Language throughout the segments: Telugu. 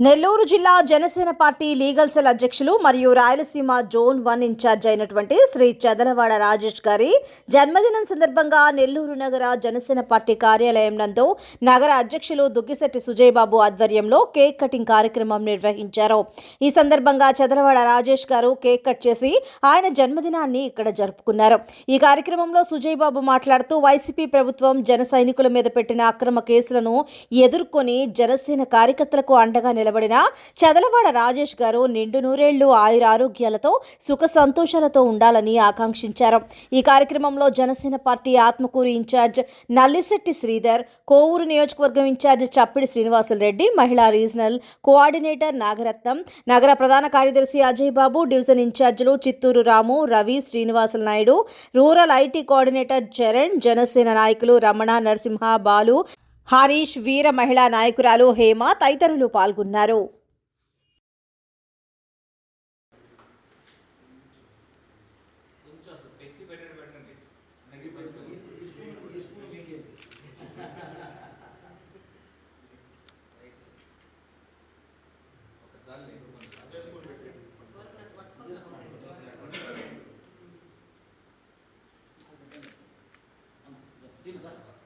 నెల్లూరు జిల్లా జనసేన పార్టీ లీగల్ సెల్ అధ్యక్షులు మరియు రాయలసీమ జోన్ వన్ ఇన్ఛార్జ్ అయినటువంటి శ్రీ చదలవాడ రాజేష్ గారి జన్మదినం సందర్భంగా నెల్లూరు నగర జనసేన పార్టీ కార్యాలయం నందు నగర అధ్యక్షులు దుగ్గిశెట్టి సుజయబాబు ఆధ్వర్యంలో కేక్ కటింగ్ కార్యక్రమం నిర్వహించారు. ఈ సందర్భంగా చదలవాడ రాజేష్ గారు కేక్ కట్ చేసి ఆయన జన్మదినాన్ని ఇక్కడ జరుపుకున్నారు. ఈ కార్యక్రమంలో సుజయ్ బాబు మాట్లాడుతూ వైసీపీ ప్రభుత్వం జన సైనికుల మీద పెట్టిన అక్రమ కేసులను ఎదుర్కొని జనసేన కార్యకర్తలకు అండగా నిలబడిన చదలవాడ రాజేష్ గారు నిండు నూరేళ్ళు ఆయురారోగ్యాలతో సుఖ సంతోషాలతో ఉండాలని ఆకాంక్షించారు. ఈ కార్యక్రమంలో జనసేన పార్టీ ఆత్మకూరు ఇన్ఛార్జ్ నల్లిశెట్టి శ్రీధర్ కోవూరు నియోజకవర్గం ఇన్ఛార్జ్ చప్పిడి శ్రీనివాసులు రెడ్డి మహిళా రీజనల్ కోఆర్డినేటర్ నాగరత్నం నగర ప్రధాన కార్యదర్శి అజయ్ బాబు డివిజన్ ఇన్ఛార్జీలు Chittoor Ramu Ravi Srinivasula Naidu rural IT coordinator Charan Janasena నాయకులు రమణ నరసింహ బాలు హరీష్ వీర మహిళా నాయకురాలు హేమ తదితరులు పాల్గొన్నారు. కొంచెం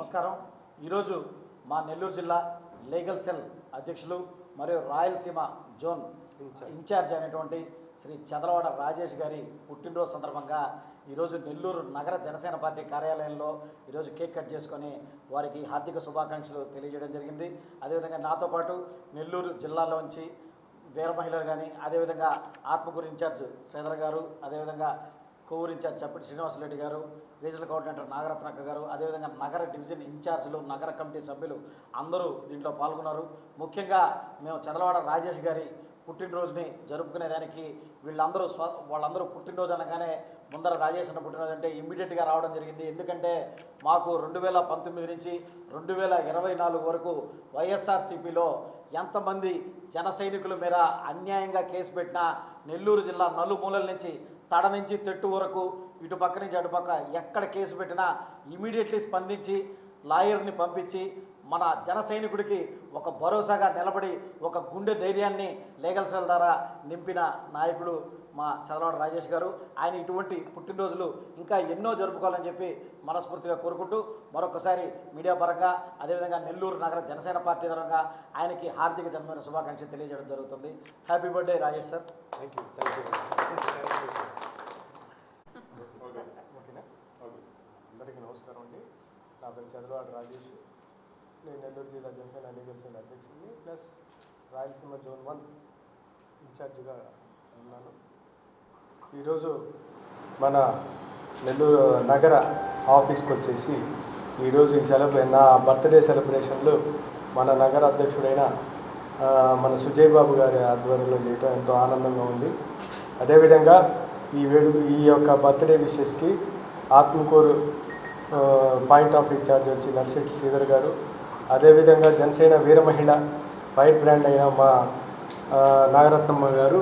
నమస్కారం. ఈరోజు మా నెల్లూరు జిల్లా లీగల్ సెల్ అధ్యక్షులు మరియు రాయలసీమ జోన్ ఇన్ఛార్జ్. అయినటువంటి శ్రీ చంద్రవాడ రాజేష్ గారి పుట్టినరోజు సందర్భంగా ఈరోజు నెల్లూరు నగర జనసేన పార్టీ కార్యాలయంలో ఈరోజు కేక్ కట్ చేసుకొని వారికి హార్దిక శుభాకాంక్షలు తెలియజేయడం జరిగింది. అదేవిధంగా నాతో పాటు నెల్లూరు జిల్లాలోంచి వీర మహిళలు కానీ అదేవిధంగా ఆత్మకూరు ఇన్ఛార్జ్ శ్రీధర్ గారు అదేవిధంగా కొవ్వూరు ఇన్ఛార్జ్ చప్పటి శ్రీనివాసరెడ్డి గారు రీజనల్ కోఆర్డినేటర్ నాగరత్నక్క గారు అదేవిధంగా నగర డివిజన్ ఇన్ఛార్జీలు నగర కమిటీ సభ్యులు అందరూ దీంట్లో పాల్గొన్నారు. ముఖ్యంగా మేము చంద్రవాడ రాజేష్ గారి పుట్టినరోజుని జరుపుకునేదానికి వీళ్ళందరూ స్వ వాళ్ళందరూ పుట్టినరోజు అనగానే ముందర రాజేష్ అన్న పుట్టినరోజు అంటే ఇమ్మీడియట్గా రావడం జరిగింది. ఎందుకంటే మాకు రెండు వేల పంతొమ్మిది నుంచి రెండు వేల ఇరవై నాలుగు వరకు వైఎస్ఆర్సీపీలో ఎంతమంది జన సైనికుల మీద అన్యాయంగా కేసు పెట్టినా నెల్లూరు జిల్లా నలుమూలల నుంచి తడ నుంచి తెట్టు వరకు ఇటు పక్క నుంచి అటుపక్క ఎక్కడ కేసు పెట్టినా ఇమీడియట్లీ స్పందించి లాయర్ని పంపించి మన జన సైనికుడికి ఒక భరోసాగా నిలబడి ఒక గుండె ధైర్యాన్ని లీగల్ సెల్ ద్వారా నింపిన నాయకుడు మా చదలవాడ రాజేష్ గారు. ఆయన ఇటువంటి పుట్టినరోజులు ఇంకా ఎన్నో జరుపుకోవాలని చెప్పి మనస్ఫూర్తిగా కోరుకుంటూ మరొకసారి మీడియా పరంగా అదేవిధంగా నెల్లూరు నగర జనసేన పార్టీ పరంగా ఆయనకి హార్దిక జన్మదిన శుభాకాంక్షలు తెలియజేయడం జరుగుతుంది. Happy birthday Rajesh sir thank you thank you okay ఓకేనా? ఓకే. అందరికీ నమస్కారం అండి. నా పేరు చంద్రవాడ రాజేష్. నేను నెల్లూరు జిల్లా జనసేన లీగల్ సెల్ అధ్యక్షుడిని ప్లస్ రాయలసీమ జోన్ వన్ ఇన్ఛార్జిగా ఉన్నాను. ఈరోజు మన నెల్లూరు నగర ఆఫీస్కి వచ్చేసి ఈరోజు ఈ సెలబ్రే నా బర్త్డే సెలబ్రేషన్లు మన నగర అధ్యక్షుడైన మన సుజయ్ బాబు గారి ఆధ్వర్యంలో చేయటం ఎంతో ఆనందంగా ఉంది. అదేవిధంగా ఈ వేడు ఈ యొక్క బర్త్డే విషెస్కి ఆత్మకూరు పాయింట్ ఆఫ్ ఇన్ఛార్జ్ వచ్చి నర్సెట్టి శ్రీధర్ గారు అదేవిధంగా జనసేన వీర మహిళ ఫైర్ బ్రాండ్ అయిన మా నాగరత్నమ్మ గారు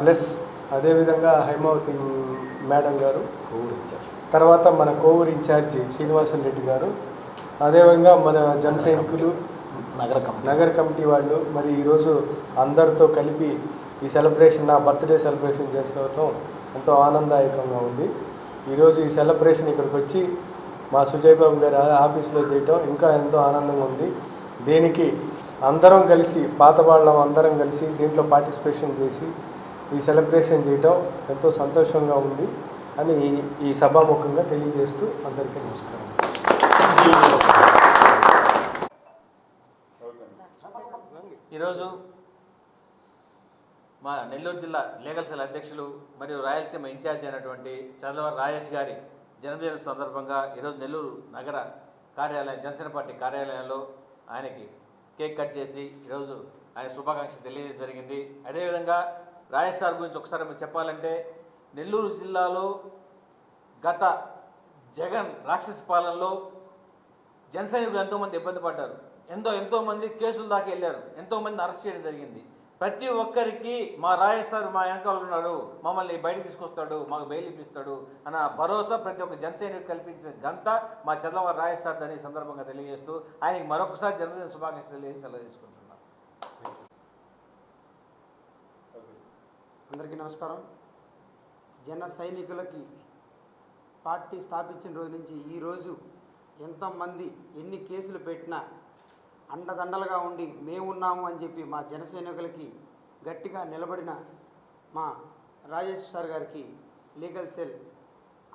ప్లస్ అదేవిధంగా హైమావతి మేడం గారు తర్వాత మన కోవూరు ఇన్ఛార్జి శ్రీనివాసన్ రెడ్డి గారు అదేవిధంగా మన జన సైనికులు నగర కమిటీ. నగర కమిటీ వాళ్ళు మరి ఈరోజు అందరితో కలిపి ఈ సెలబ్రేషన్ నా బర్త్డే సెలబ్రేషన్ చేసుకోవటం ఎంతో ఆనందదాయకంగా ఉంది. ఈరోజు ఈ సెలబ్రేషన్ ఇక్కడికి వచ్చి మా సుజయ్ బాబు గారి ఆఫీస్లో చేయటం ఇంకా ఎంతో ఆనందంగా ఉంది. దీనికి అందరం కలిసి పాత వాళ్ళం అందరం కలిసి దీంట్లో పార్టిసిపేషన్ చేసి ఈ సెలబ్రేషన్ చేయటం ఎంతో సంతోషంగా ఉంది అని ఈ- సభాముఖంగా తెలియజేస్తూ అందరికీ నమస్కారం. ఈరోజు మా నెల్లూరు జిల్లా లీగల్ సెల్ అధ్యక్షులు మరియు రాయలసీమ ఇన్ఛార్జ్ అయినటువంటి చంద్రబాబు రాజేష్ గారి జన్మదిన సందర్భంగా ఈరోజు నెల్లూరు నగర కార్యాలయం జనసేన పార్టీ కార్యాలయంలో ఆయనకి కేక్ కట్ చేసి ఈరోజు ఆయన శుభాకాంక్షలు తెలియజేయడం జరిగింది. అదేవిధంగా రాజేష్ సార్ గురించి ఒకసారి మీరు చెప్పాలంటే నెల్లూరు జిల్లాలో గత జగన్ రాక్షస పాలనలో జనసైనికులు ఎంతోమంది ఇబ్బంది పడ్డారు. ఎంతో ఎంతోమంది కేసులు దాకా వెళ్ళారు. ఎంతోమంది అరెస్ట్ చేయడం జరిగింది. ప్రతి ఒక్కరికి మా రాజేష్ సార్ మా వెనకాల ఉన్నాడు మమ్మల్ని బయట తీసుకొస్తాడు మాకు బెయిల్ ఇప్పిస్తాడు అన్న భరోసా ప్రతి ఒక్క జన కల్పించిన గంత మా చంద్రవారి రాజేష్ సార్ సందర్భంగా తెలియజేస్తూ ఆయనకి మరొకసారి జన్మదిన శుభాకాంక్షలు తెలియజేసి సెలవు తీసుకుంటున్నాను. అందరికీ నమస్కారం. జన సైనికులకి పార్టీ స్థాపించిన రోజు నుంచి ఈరోజు ఎంతమంది ఎన్ని కేసులు పెట్టినా అండదండలుగా ఉండి మేమున్నాము అని చెప్పి మా జనసైనికులకి గట్టిగా నిలబడిన మా రాజేష్ సార్ గారికి లీగల్ సెల్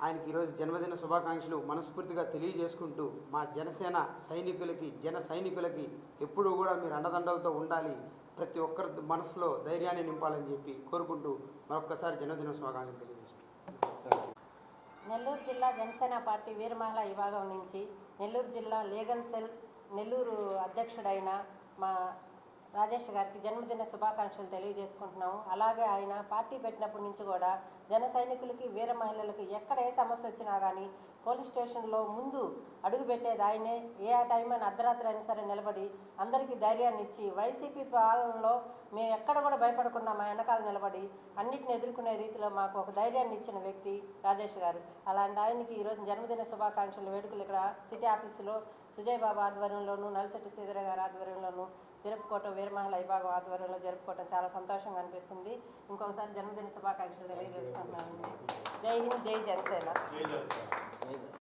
ఆయనకి ఈరోజు జన్మదిన శుభాకాంక్షలు మనస్ఫూర్తిగా తెలియజేసుకుంటూ మా జనసేన సైనికులకి జన సైనికులకి ఎప్పుడూ కూడా మీరు అండదండలతో ఉండాలి. ప్రతి ఒక్కరి మనసులో ధైర్యాన్ని నింపాలని చెప్పి కోరుకుంటూ మరొక్కసారి జన్మదిన శుభాకాంక్షలు తెలియజేస్తున్నాం. నెల్లూరు జిల్లా జనసేన పార్టీ వీరమహిళ విభాగం నుంచి నెల్లూరు జిల్లా లీగల్ సెల్ నెల్లూరు అధ్యక్షుడైన మా రాజేష్ గారికి జన్మదిన శుభాకాంక్షలు తెలియజేసుకుంటున్నాము. అలాగే ఆయన పార్టీ పెట్టినప్పటి నుంచి కూడా జన సైనికులకి వీర మహిళలకి ఎక్కడ ఏ సమస్య వచ్చినా కానీ పోలీస్ స్టేషన్లో ముందు అడుగు పెట్టేది ఆయనే. ఏ టైం అని అర్ధరాత్రి అయినా సరే నిలబడి అందరికీ ధైర్యాన్ని ఇచ్చి వైసీపీ పాలనలో మేము ఎక్కడ కూడా భయపడకుండా మా వెనకాల నిలబడి అన్నిటిని ఎదుర్కొనే రీతిలో మాకు ఒక ధైర్యాన్ని ఇచ్చిన వ్యక్తి రాజేష్ గారు. అలాంటి ఆయనకి ఈరోజు జన్మదిన శుభాకాంక్షలు వేడుకలు ఇక్కడ సిటీ ఆఫీసులో సుజయ్ బాబు ఆధ్వర్యంలోను నల్సెట్టి శ్రీధర గారి ఆధ్వర్యంలోను జరుపుకోవటం వీరమహల విభాగం ఆధ్వర్యంలో జరుపుకోవటం చాలా సంతోషంగా అనిపిస్తుంది. ఇంకొకసారి జన్మదిన శుభాకాంక్షలు తెలియజేసుకుంటున్నాను జై హింద్ జై జనసేన.